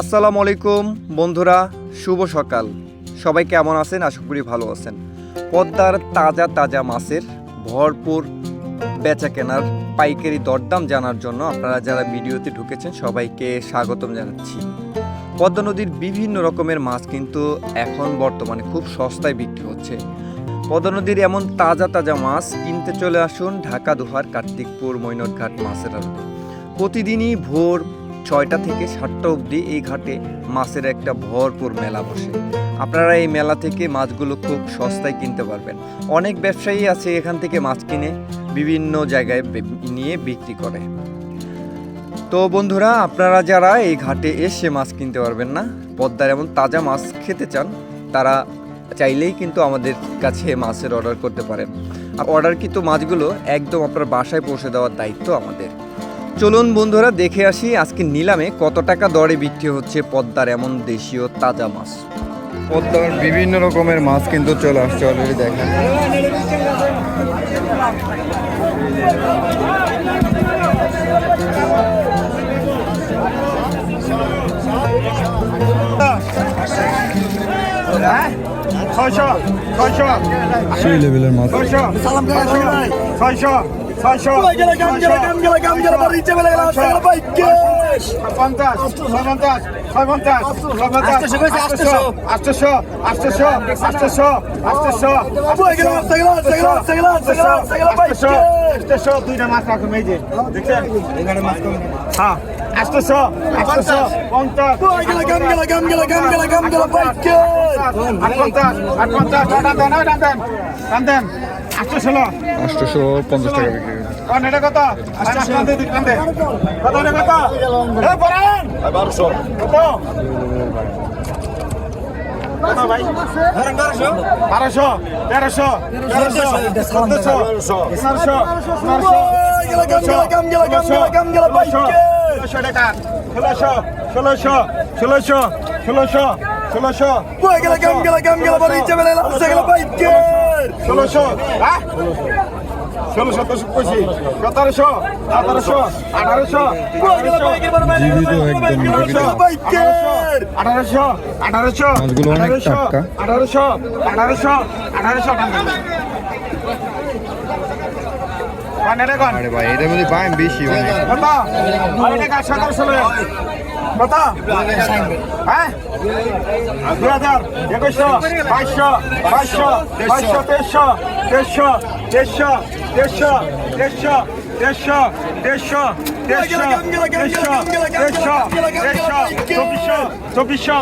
আসসালামু আলাইকুম, বন্ধুরা, শুভ সকাল। সবাই কেমন আছেন? আশা করি ভালো আছেন। পদ্মার তাজা তাজা মাছের ভরপুর বেচা কেনার পাইকারি দরদাম জানার জন্য আপনারা যারা ভিডিওতে ঢুকেছেন, সবাইকে স্বাগতম জানাচ্ছি। পদ্মা নদীর বিভিন্ন রকমের মাছ কিন্তু এখন বর্তমানে খুব সস্তায় বিক্রি হচ্ছে। পদ্মা নদীর এমন তাজা তাজা মাছ কিনতে চলে আসুন ঢাকা, দোহার, কার্তিকপুর মৈনটঘাট মাছের আড়তে। প্রতিদিনই ভোর ছয়টা থেকে সাতটা অবধি এই ঘাটে মাছের একটা ভরপুর মেলা বসে। আপনারা এই মেলা থেকে মাছগুলো খুব সস্তায় কিনতে পারবেন। অনেক ব্যবসায়ী আছে এখান থেকে মাছ কিনে বিভিন্ন জায়গায় নিয়ে বিক্রি করে। তো বন্ধুরা, আপনারা যারা এই ঘাটে এসে মাছ কিনতে পারবেন না, পদ্মার এমন তাজা মাছ খেতে চান, তারা চাইলেই কিন্তু আমাদের কাছে মাছের অর্ডার করতে পারেন। আর অর্ডার কিন্তু মাছগুলো একদম আপনার বাসায় পৌঁছে দেওয়ার দায়িত্ব আমাদের। চলুন বন্ধুরা দেখে আসি আজকে নিলামে কত টাকা দরে বিক্রি হচ্ছে পদ্মার এমন দেশীয় তাজা মাছ। পদ্মার বিভিন্ন রকমের মাছ কিন্তু চলে আসছে অলরেডি দেখেন। ছয়শো ছয়শো। সেই লেভেলের মাছ। ছয়শো ছয়শো। দুইটা মাছ রাখুন এই যে দেখছেন? এখানে মাছ হ্যাঁ আটশো আটশো পঞ্চাশ আট পঞ্চাশ আট পঞ্চাশ টান দেন টান দেন টান দেন। আটশোশো পঞ্চাশ টাকা বিক্রি কোন এটা কত? আটশো টান দে টান দে কত এটা কত? এ পরান বারোশো কত? কত ভাই বারোশো। তেরোশো তেরোশো চোদ্দশো পনেরোশো পনেরোশো ষোলোশো টাকা। ষোলোশো ষোলোশো ষোলোশো ষোলোশো ষোলোশো হ্যাঁ? ষোলো সতেরোশো পঁচিশ সতেরোশো সতেরোশো আঠারোশো আঠারোশো আঠারোশো। আঠারোশো আঠারোশো আঠারোশো আঠারোশো আরে ভাই এটা মধ্যে পাই বেশি অনেক সতেরোশো কত হ্যাঁ? দুই হাজার একুশশো, বাইশশো বাইশশো বাইশশো, তেইশশো তেইশশো তেইশশো তেইশশো তেইশশো তেইশশো তেইশশো। ছাব্বিশশো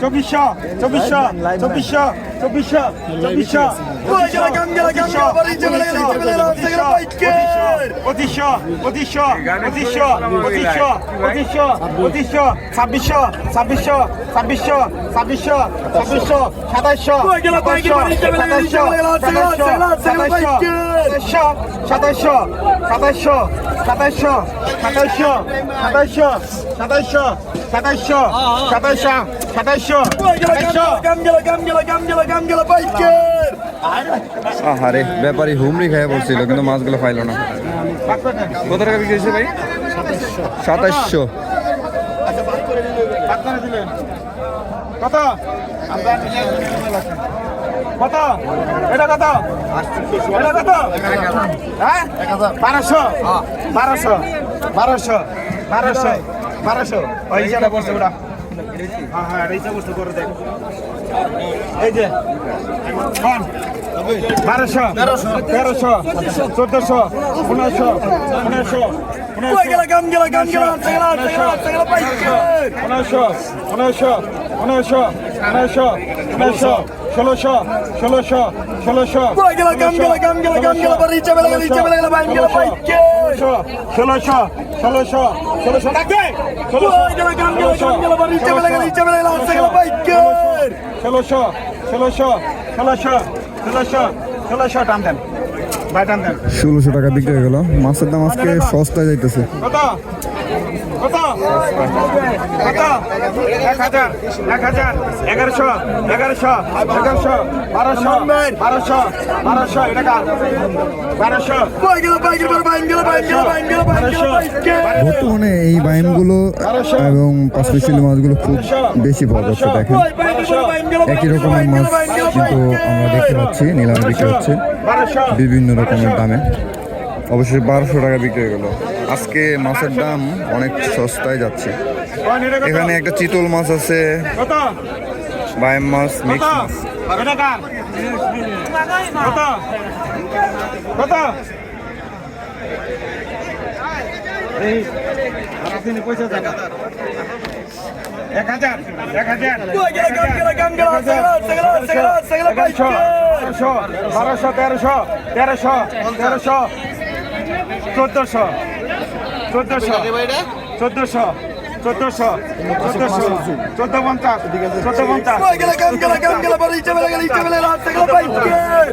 ছাব্বিশশো ছাব্বিশশো ছাব্বিশশো ছাব্বিশশো সাতাশশো সাতাশশো সাতাশশো সাতাশশো সাতাশশো সাতাশশো সাতাইশশো সাতাইশশো সাতাইশশো সাতাইশশো সাতাইশশো সাতাইশশো সাতাইশশো আহারে ব্যাপারী হুমড়ি খেয়ে পড়ছিল কিন্তু মাছগুলো পাইলো না। কত টাকা বিক্রি হয়েছে ভাই? সাতাইশশো। কত? কত? এটা কত? এটা কত? হ্যাঁ? বারোশো। বারোশো। বারোশো। বারোশো। বারোশো। ওই হিসাবে বসে ওরা হ্যাঁ হ্যাঁ এই হিসাবে করে দেখ। এই যে বারোশো। তেরোশো। চোদ্দশো। পনেরোশো পনেরোশো পনেরোশো পনেরোশো পনেরোশো পনেরোশো পনেরোশো ষোলোশো ষোলোশো ষোলোশো ষোলোশো ষোলোশো ষোলোশো ডাকে ষোলোশো ষোলোশো ষোলোশো ষোলোশো ষোলোশো টান দেন। ভাই টান দেন। ষোলোশো টাকা বিক্রি হয়ে গেল। মাছের দাম আজকে সস্তায় যাইতেছে। কত? কত? এক হাজার এক হাজার এগারোশো এগারোশো এগারোশো বারোশো বারোশো বারোশো এটা কার? বারোশো। বারোশো বর্তমানে এই বাইমগুলো এবং পাঁচমিশালি মাছগুলো খুব বেশি পাওয়া যাচ্ছে দেখেন। একই রকমের মাছ কিন্তু আমরা দেখতে পাচ্ছি নিলামে বিক্রি হচ্ছে। বিভিন্ন রকমের দামে। অবশ্যই বারোশো টাকা বিক্রি হয়ে গেল। আজকে মাছের দাম অনেক সস্তায় যাচ্ছে। এখানে একটা চিতল মাছ আছে। কত বাইম মাছ মিক্স মাছ। এক হাজার এক হাজার। বারোশো তেরোশো তেরোশো তেরোশো। চোদ্দশো চোদ্দশো চোদ্দশো চোদ্দশো চোদ্দশো চোদ্দ পঞ্চাশ চোদ্দ পঞ্চাশ চোদ্দ পঞ্চাশ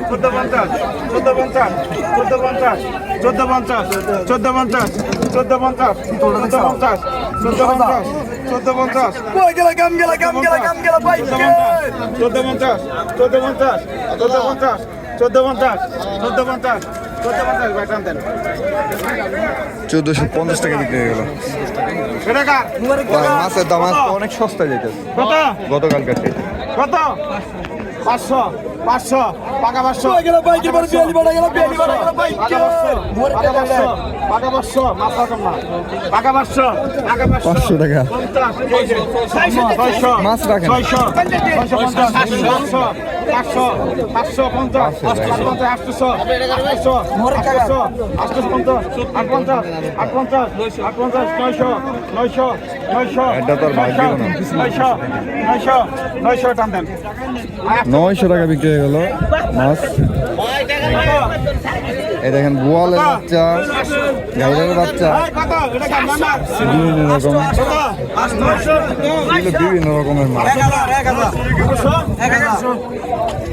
চোদ্দ পঞ্চাশ চোদ্দ পঞ্চাশ চোদ্দ পঞ্চাশ চোদ্দ পঞ্চাশ চোদ্দ পঞ্চাশ চোদ্দ পঞ্চাশ চোদ্দ পঞ্চাশ চোদ্দ পঞ্চাশ চোদ্দ পঞ্চাশ চোদ্দ পঞ্চাশ চোদ্দ পঞ্চাশ চোদ্দ পঞ্চাশ চোদ্দ পঞ্চাশ চোদ্দোশো পঞ্চাশ টাকা বিক্রি হয়ে গেল। মাছের দাম অনেক সস্তা যেতেছে কত? গতকালকার থেকে। কত? পাঁচশো। পাঁচশো পাকা পাঁচশো। পাকা পাঁচশো পাঁচশো টাকা। মাছ রাখেন। ছয়শো পাঁচশো পাঁচশো পঞ্চাশ আটশো আটশো আটশো আটশো পঞ্চাশ আট পঞ্চাশ আট পঞ্চাশ আট পঞ্চাশ নয়শো নয়শো নয়শো নয়শো নয়শো নয়শো টান দেন। নয়শো টাকা বিক্রি হয়ে গেল মাছ এই দেখেন বোয়ালের বাচ্চা গাইলের বাচ্চা বিভিন্ন রকম বিভিন্ন রকমের মাছ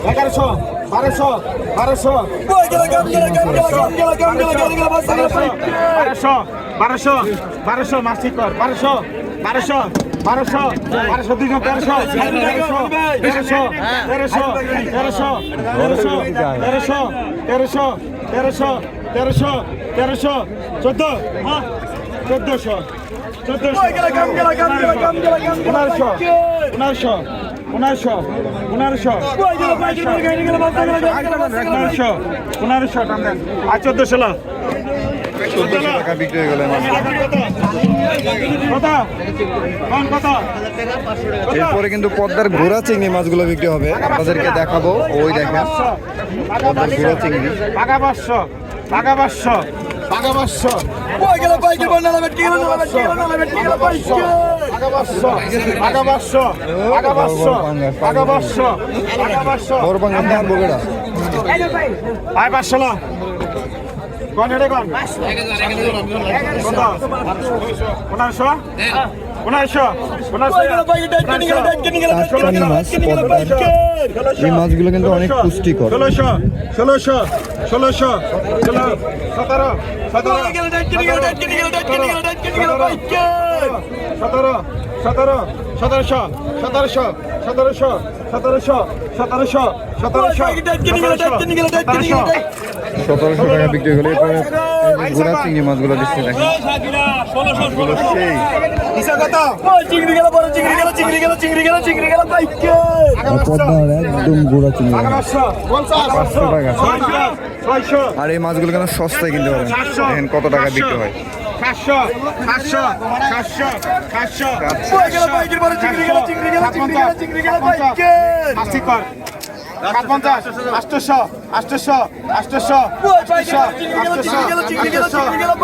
বারোশো বারোশো বারোশো বারোশো বারোশো বারোশো বারোশো বারোশো বারোশো দুজন তেরোশো তেরোশো তেরোশো তেরোশো তেরোশো তেরোশো তেরোশো তেরোশো তেরোশো তেরোশো চোদ্দ হ্যাঁ চোদ্দশো চোদ্দশো পনেরোশো পনেরোশো পনেরোশো পনেরোশো পনেরোশো আর চোদ্দশো টাকা বিক্রি হয়ে গেল এরপরে কিন্তু পদ্মার ঘোড়া চিংড়ি মাছগুলো বিক্রি হবে আপনাদেরকে দেখাবো ওই দেখেন পদ্মার ঘোড়া চিংড়ি পাকা পাঁচশো পাকা পাঁচশো পাকা পাঁচশো কই গেল কই গেল না লাগবে কি না লাগবে কি না লাগবে কি না পাঁচশো পাকা পাঁচশো পাকা পাঁচশো পাকা পাঁচশো পাকা পাঁচশো পাকা পাঁচশো ওর বাংলা বগড়া আই পাঁচশো না কোন এটা কোন পনেরোশো পনেরোশো এই মাছগুলো কিন্তু অনেক পুষ্টিকর ষোলোশো ষোলোশো ষোলোশো ষোলো সতেরো সতেরো সতেরো সতেরো সতেরোশো সতেরোশো সতেরোশো সতেরোশো সতেরোশো সতেরোশো সতেরোশো সতেরোশো টাকা বিক্রি হলে ঘোড়া চিংড়ি মাছগুলো দিচ্ছে দেখেন। মাছগুলো সেই। আর পদ্মার একদম ঘোড়া চিংড়ি। পাঁচশো টাকা। আর এই মাছগুলো কেন সস্তায় কিনতে পারেন। দেখেন কত টাকা বিক্রি হয়। সাতশো পঞ্চাশ আষ্টশো আষ্টশো আষ্টশো আষ্টশো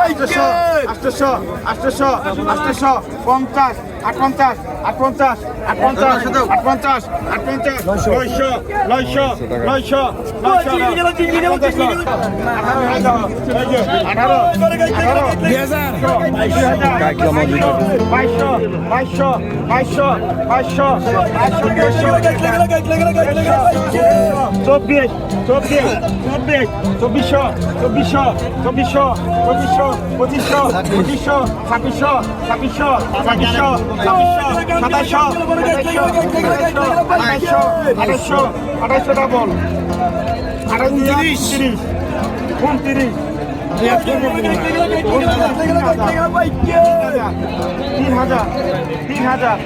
আষ্টশো আষ্টশো আষ্টশো আষ্টশো পঞ্চাশ আট পঞ্চাশ আট পঞ্চাশ আট পঞ্চাশ আট পঞ্চাশ আট পঞ্চাশ নয়শো নয়শো নয়শো আঠারো আঠারো বাইশশো বাইশশো বাইশশো বাইশশো চব্বিশ চব্বিশ চব্বিশ চব্বিশশো চব্বিশশো চব্বিশশো চব্বিশশো পঁচিশশো পঁচিশশো ছাব্বিশশো ছাব্বিশশো ছাব্বিশশো ছাব্বিশশো সাতাশশো আঠাশশো আঠাশশো আঠাশশো ডাবল আঠাশ তিরিশ তিরিশ উনত্রিশ তিন হাজার তিন হাজার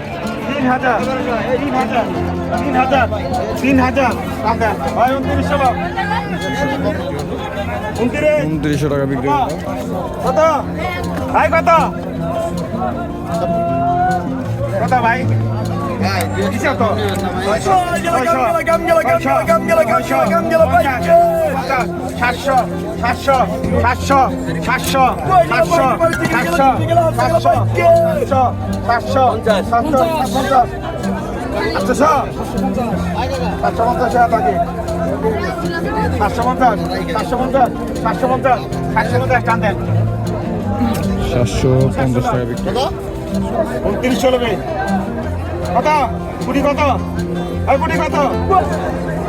তিন হাজার তিন হাজার তিন হাজার তিন হাজার টাকা ভাই উনত্রিশশো উনত্রিশশো টাকা বিক্রি কত? ভাই কত কত ভাই সাতশো সাতশো সাতশো সাতশো সাতশো সাতশো সাতশো সাতশো সাতশো আটশো সাতশো পঞ্চাশ থাকে সাতশো পঞ্চাশ সাতশো পঞ্চাশ সাতশো পঞ্চাশ সাতশো পঞ্চাশ টান দেন। সাতশো পঞ্চাশ টাকা বিক্রি। উনত্রিশ চলবে কত? কুড়ি কত? ওই কুড়ি কত?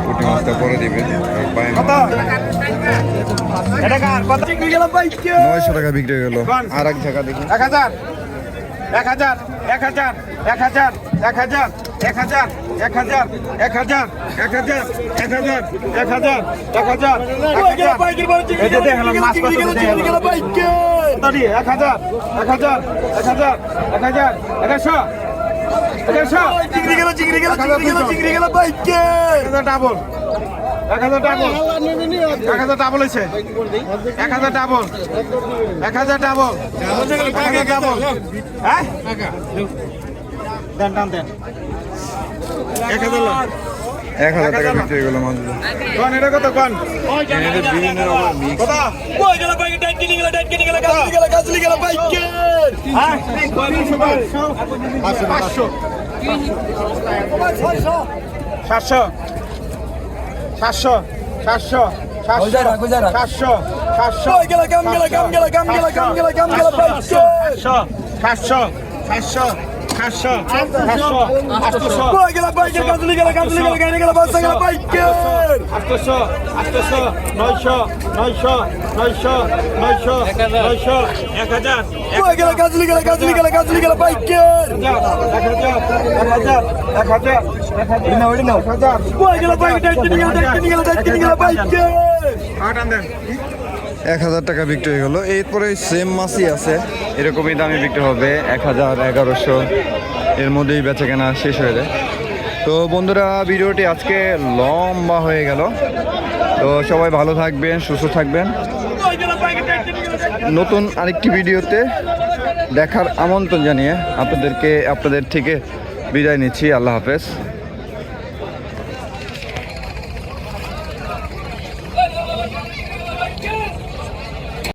পুটি মাছটা দিবে। আর কার? কত? নয়শো টাকা বিক্রি হয়ে গেল। আর এক জায়গা দেখি। এক হাজার এক হাজার এক হাজার এক হাজার এক হাজার। এক হাজার এক হাজার এক হাজার এক হাজার এক হাজার এক হাজার এক হাজার? এক হাজার এক হাজার এক হাজার এক হাজার একশো একশো এক হাজার ডাবল এক হাজার ডাবল এক হাজার ডাবল হয়েছে এক হাজার ডাবল এক হাজার ডাবল এক হাজার ডাবল হ্যাঁ দেন টান দেন। এক হাজার এক হাজার টাকা বিক্রি এগুলো মাছ কোন এটা কত কোন? এটা বিভিন্ন রকম মিক্স কথা। কই গেল ভাই ডাইট কিনে গেল ডাইট কিনে গেল গাছ গেল গাছ গেল ভাই কে হ্যাঁ 500 সাতশো। সাতশো সাতশো সাতশো সাতশো গেল গাম গেল গাম গেল গাম গেল গাম গেল গাম গেল সাতশো সাতশো সাতশো। কাজলি নয়শো নয়শো নয়শো এক হাজার এক হাজার এক হাজার টাকা বিক্রি হলো এরপরে সেম মাসি আছে এরকমই দামে বিক্রি হবে এক হাজার এগারোশো এর মধ্যেই বেচা কেনা শেষ হয়ে যায়। তো বন্ধুরা, ভিডিওটি আজকে লম্বা হয়ে গেল। তো সবাই ভালো থাকবেন, সুস্থ থাকবেন। নতুন আরেকটি ভিডিওতে দেখার আমন্ত্রণ জানিয়ে আপনাদেরকে, আপনাদের থেকে বিদায় নিচ্ছি। আল্লাহ হাফেজ।